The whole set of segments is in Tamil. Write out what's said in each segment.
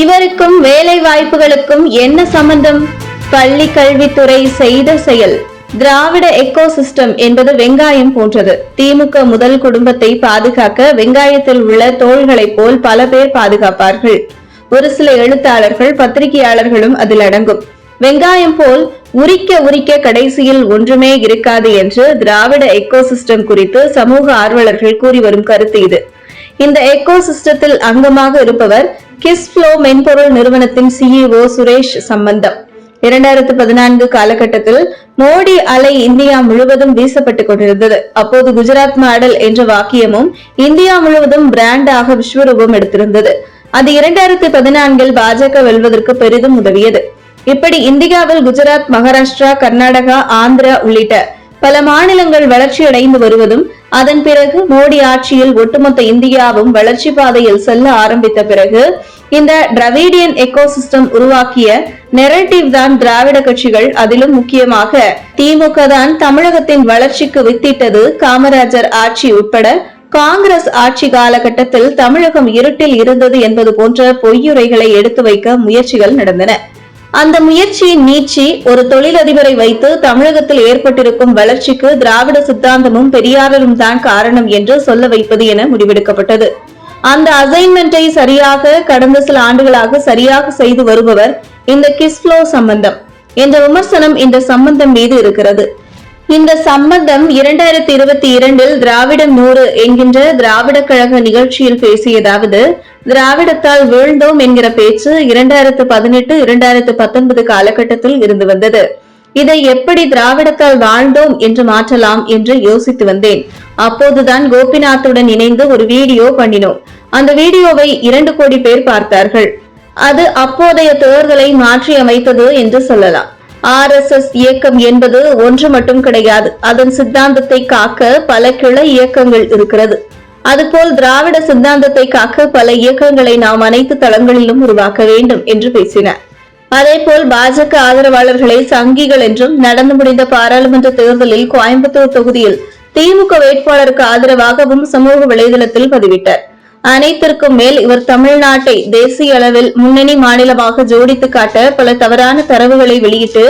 இவருக்கும் வேலை வாய்ப்புகளுக்கும் என்ன சம்பந்தம்? பள்ளி கல்வித்துறை செய்த செயல். திராவிட எக்கோ சிஸ்டம் என்பது வெங்காயம் போன்றது. திமுக முதல் குடும்பத்தை பாதுகாக்க வெங்காயத்தில் உள்ள தோள்களை போல் பல பேர் பாதுகாப்பார்கள். ஒரு சில எழுத்தாளர்கள் பத்திரிகையாளர்களும் அதில் அடங்கும். வெங்காயம் போல் உரிக்க உரிக்க கடைசியில் ஒன்றுமே இருக்காது என்று திராவிட எக்கோ சிஸ்டம் குறித்து சமூக ஆர்வலர்கள் கூறி வரும் கருத்து இது. இந்த எக்கோ சிஸ்டத்தில் அங்கமாக இருப்பவர் கிஸ்ஃப்ளோ மென்பொருள் நிறுவனத்தின் சிஇஓ சுரேஷ் சம்பந்தம். இரண்டாயிரத்து பதினான்கு காலகட்டத்தில் மோடி அலை இந்தியா முழுவதும் வீசப்பட்டுக் கொண்டிருந்தது. அப்போது குஜராத் மாடல் என்ற வாக்கியமும் இந்தியா முழுவதும் பிராண்டாக விஸ்வரூபம் எடுத்திருந்தது. அது இரண்டாயிரத்து பதினான்கில் பாஜக வெல்வதற்கு பெரிதும் உதவியது. இப்படி இந்தியாவில் குஜராத் மகாராஷ்டிரா கர்நாடகா ஆந்திரா உள்ளிட்ட பல மாநிலங்கள் வளர்ச்சியடைந்து வருவதும் அதன் பிறகு மோடி ஆட்சியில் ஒட்டுமொத்த இந்தியாவும் வளர்ச்சி பாதையில் செல்ல ஆரம்பித்த பிறகு இந்த டிராவிடியன் எக்கோசிஸ்டம் உருவாக்கிய நெரட்டிவ் தான் திராவிட கட்சிகள் அதிலும் முக்கியமாக. திமுக தான் தமிழகத்தின் வளர்ச்சிக்கு வித்திட்டது காமராஜர் ஆட்சி உட்பட காங்கிரஸ் ஆட்சி காலகட்டத்தில் தமிழகம் இருட்டில் இருந்தது என்பது போன்ற பொய்யுரைகளை எடுத்து வைக்க முயற்சிகள் நடந்தன. அந்த முயற்சியின் நீட்சி ஒரு தொழிலதிபரை வைத்து தமிழகத்தில் ஏற்பட்டிருக்கும் வளர்ச்சிக்கு திராவிட சித்தாந்தமும் பெரியாரரும் தான் காரணம் என்று சொல்ல வைப்பது என முடிவெடுக்கப்பட்டது. அந்த அசைன்மெண்டை சரியாக கடந்த சில ஆண்டுகளாக சரியாக செய்து வருபவர் இந்த கிஸ்ஃப்ளோ சம்பந்தம். என்ற விமர்சனம் இந்த சம்பந்தம் மீது இருக்கிறது. இந்த சம்பந்தம் இரண்டாயிரத்தி இருபத்தி இரண்டில் திராவிடம் நூறு என்கின்ற திராவிட கழக நிகழ்ச்சியில் பேசியதாவது திராவிடத்தால் வீழ்ந்தோம் என்கிற பேச்சு இரண்டாயிரத்து பதினெட்டு இரண்டாயிரத்து பத்தொன்பது காலகட்டத்தில் இருந்து வந்தது. இதை எப்படி திராவிடத்தால் வாழ்ந்தோம் என்று மாற்றலாம் என்று யோசித்து வந்தேன். அப்போதுதான் கோபிநாத்துடன் இணைந்து ஒரு வீடியோ பண்ணினோம். அந்த வீடியோவை இரண்டு கோடி பேர் பார்த்தார்கள். அது அப்போதைய தேர்தலை மாற்றி அமைத்தது என்று சொல்லலாம். ஆர் எஸ் எஸ் இயக்கம் என்பது ஒன்று மட்டும் கிடையாது. அதன் சித்தாந்தத்தை காக்க பல கிளை இயக்கங்கள் இருக்கிறது. அதுபோல் திராவிட சித்தாந்தத்தை காக்க பல இயக்கங்களை நாம் அனைத்து தளங்களிலும் உருவாக்க வேண்டும் என்று பேசினார் அதேபோல் பாஜக ஆதரவாளர்களை சங்கிகள் என்றும் நடந்து முடிந்த பாராளுமன்ற தேர்தலில் கோயம்புத்தூர் தொகுதியில் திமுக வேட்பாளருக்கு ஆதரவாகவும் சமூக வலைதளத்தில் பதிவிட்டார். அனைத்திற்கும் மேல் இவர் தமிழ்நாட்டை தேசிய அளவில் முன்னணி மாநிலமாக ஜோடித்து காட்ட பல தவறான தரவுகளை வெளியிட்டு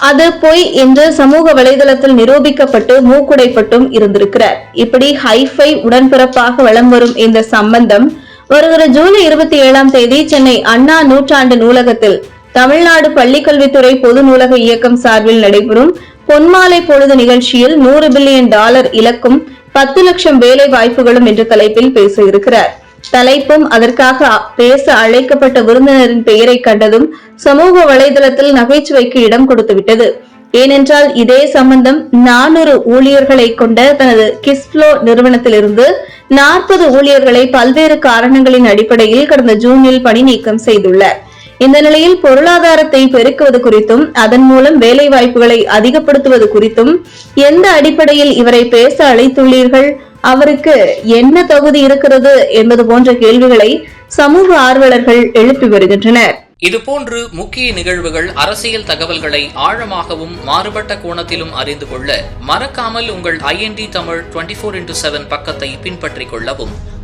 அது பொய் என்று சமூக வலைதளத்தில் நிரூபிக்கப்பட்டு மூக்குடைப்பட்டும் இருந்திருக்கிறார். இப்படி ஹைஃபை உடன்பிறப்பாக வளம் வரும் இந்த சம்பந்தம் வருகிற ஜூலை இருபத்தி ஏழாம் தேதி சென்னை அண்ணா நூற்றாண்டு நூலகத்தில் தமிழ்நாடு பள்ளிக்கல்வித்துறை பொது நூலக இயக்கம் சார்பில் நடைபெறும் பொன்மாலை பொழுது நிகழ்ச்சியில் நூறு பில்லியன் டாலர் இலக்கும் பத்து லட்சம் வேலை வாய்ப்புகளும் என்ற தலைப்பில் பேச இருக்கிறார் தலைப்பும் அதற்காக பேச அழைக்கப்பட்ட விருந்தினரின் பெயரை கண்டதும் சமூக வலைதளத்தில் நகைச்சுவைக்கு இடம் கொடுத்துவிட்டது ஏனென்றால் இதே சம்பந்தம் நானூறு ஊழியர்களை கொண்ட தனது கிஸ்ப்ளோ நிறுவனத்திலிருந்து நாற்பது ஊழியர்களை பல்வேறு காரணங்களின் அடிப்படையில் கடந்த ஜூனில் பணி நீக்கம் செய்துள்ளார். இந்த நிலையில் பொருளாதாரத்தை பெருக்குவது குறித்தும் அதன் மூலம் வேலை வாய்ப்புகளை அதிகப்படுத்துவது குறித்தும் எந்த அடிப்படையில் இவரை பேச அழைத்துள்ளீர்கள்? அவருக்கு என்ன தகுதி இருக்கிறது என்பது போன்ற கேள்விகளை சமூக ஆர்வலர்கள் எழுப்பி வருகின்றனர். இதுபோன்று முக்கிய நிகழ்வுகள் அரசியல் தகவல்களை ஆழமாகவும் மாறுபட்ட கோணத்திலும் அறிந்து கொள்ள மறக்காமல் உங்கள் INT Tamil twenty four into seven பக்கத்தை பின்பற்றிக் கொள்ளவும்.